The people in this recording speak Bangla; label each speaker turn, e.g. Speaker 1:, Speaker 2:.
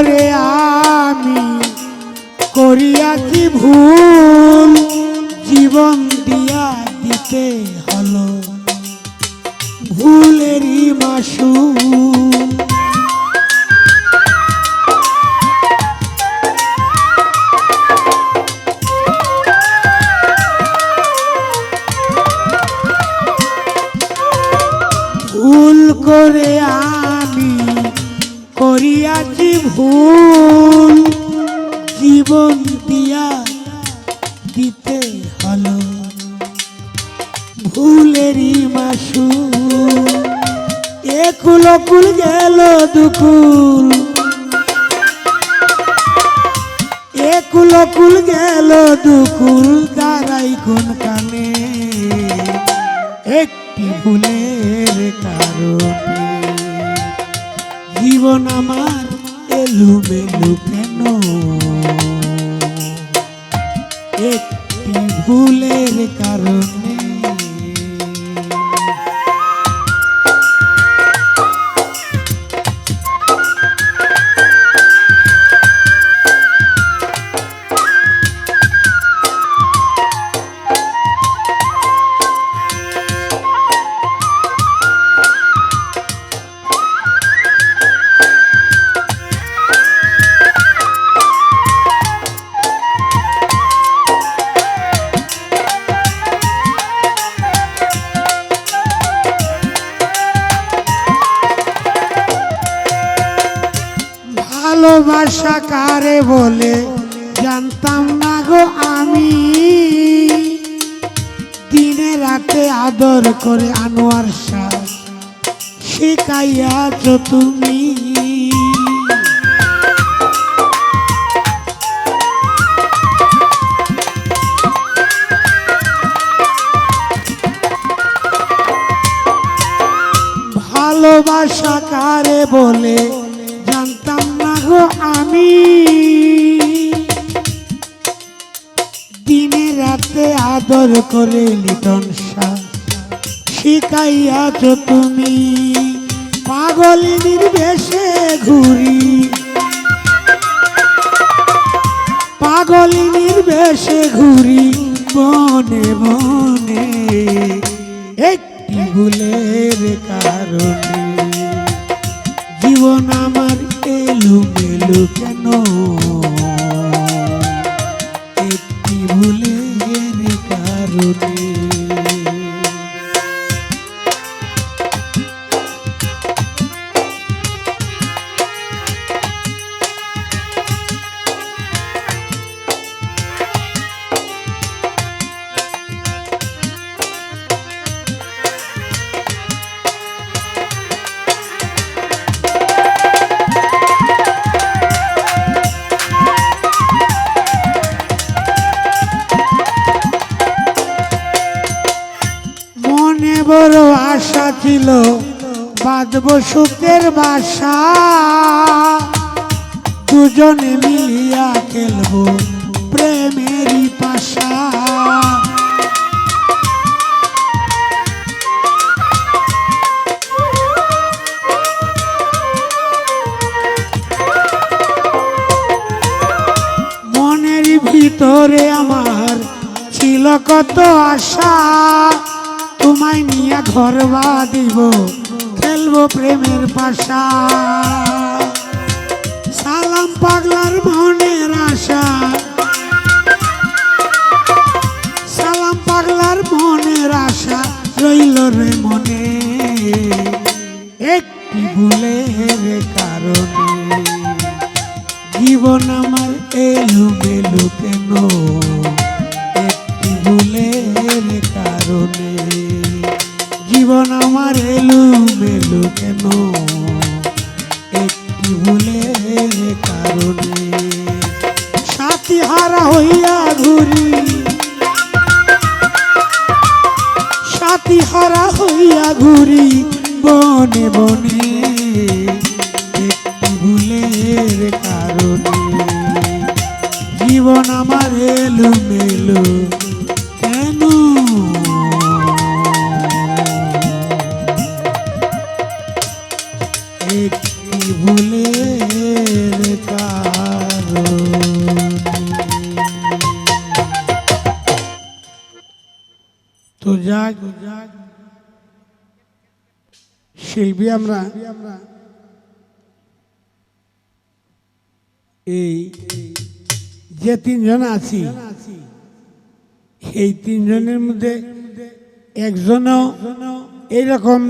Speaker 1: করে আমি করিয়াছি ভুল? জীবন দিয়া দিতে হলো ভুলেরই মাসুল। ভুল জীবন দিয়া দিতে হলো। ভুলেরই মাসু একুল কুল গেল দুকুল। একুল কুল গেল দুকুল, দাঁড়াই কোন কানে। একটি ভুলের কারণে। জীবন আমার এলু মেলু কেন? একটি ভুলের কারণে ভালোবাসা কারে বলে, জানতাম না গো আমি। দিনে রাতে আদর করে আনোয়ার শাহ শিখাইয়াছ তুমি। ভালোবাসা কারে বলে আমি দিনে রাতে আদর করে লিটন শাহ শিখাইয়াছ তুমি পাগলিনীর বেশে ঘুরি। পাগলিনীর বেশে ঘুরি বনে বনে একটি ভুলের কারণে। জীবন আমার এলু মেলু কেন? একটি ভুলের কারণে দিল বাঁধব সুখের বাসা। দুজনে মিলিয়া খেলব প্রেমেরই পাশা। মনের ভিতরে আমার ছিল কত আশা। তোমায় নিয়ে ঘর বাঁধিব খেলব প্রেমের পাশা। সালাম পাগলার মনের আশা। সালাম পাগলার মনের আশা রইল রে মনে। একটি ভুলের কারণে জীবন আমার এলু মেলু হারা হইয়া ঘুরি। সাথী হারা হইয়া ঘুরি বনে বনে। একটি ভুলের কারণে। জীবন আমার এলু মেলু কেন? একটি ভুলের কারণে। তো শিল্পী আমরা এই যে তিনজন আছি এই তিনজনের মধ্যে একজনও এইরকম